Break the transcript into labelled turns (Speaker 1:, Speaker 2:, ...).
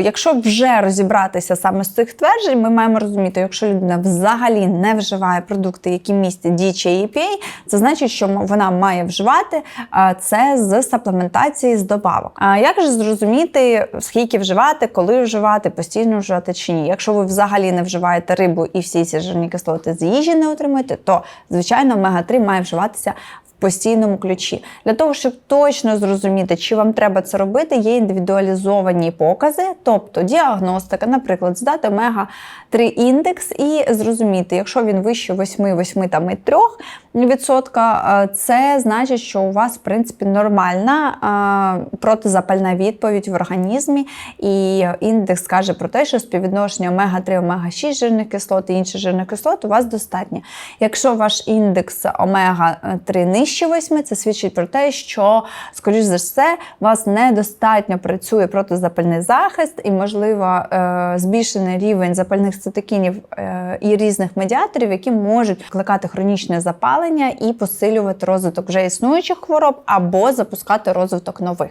Speaker 1: Якщо вже розібратися саме з цих тверджень, ми маємо розуміти, якщо людина взагалі не вживає продукти, які містять DHA і EPA, це значить, що вона має вживати це з саплементації з добавок. А як же зрозуміти, скільки вживати, коли вживати, постійно вживати чи ні? Якщо ви взагалі не вживаєте рибу і всі ці жирні кислоти з їжі не отримуєте, то звичайно омега-3 має вживатися постійному ключі. Для того, щоб точно зрозуміти, чи вам треба це робити, є індивідуалізовані покази, тобто діагностика, наприклад, здати омега-3 індекс і зрозуміти, якщо він вище 8, 8 там і 3 відсотка, е, це значить, що у вас в принципі нормальна е, протизапальна відповідь в організмі, і індекс каже про те, що співвідношення омега-3, омега-6 жирних кислот і інших жирних кислот у вас достатньо. Якщо ваш індекс омега-3 нижче 8, це свідчить про те, що, скоріш за все, вас недостатньо працює протизапальний захист і, можливо, е, збільшений рівень запальних цитокінів е, і різних медіаторів, які можуть викликати хронічне запалення і посилювати розвиток вже існуючих хвороб або запускати розвиток нових.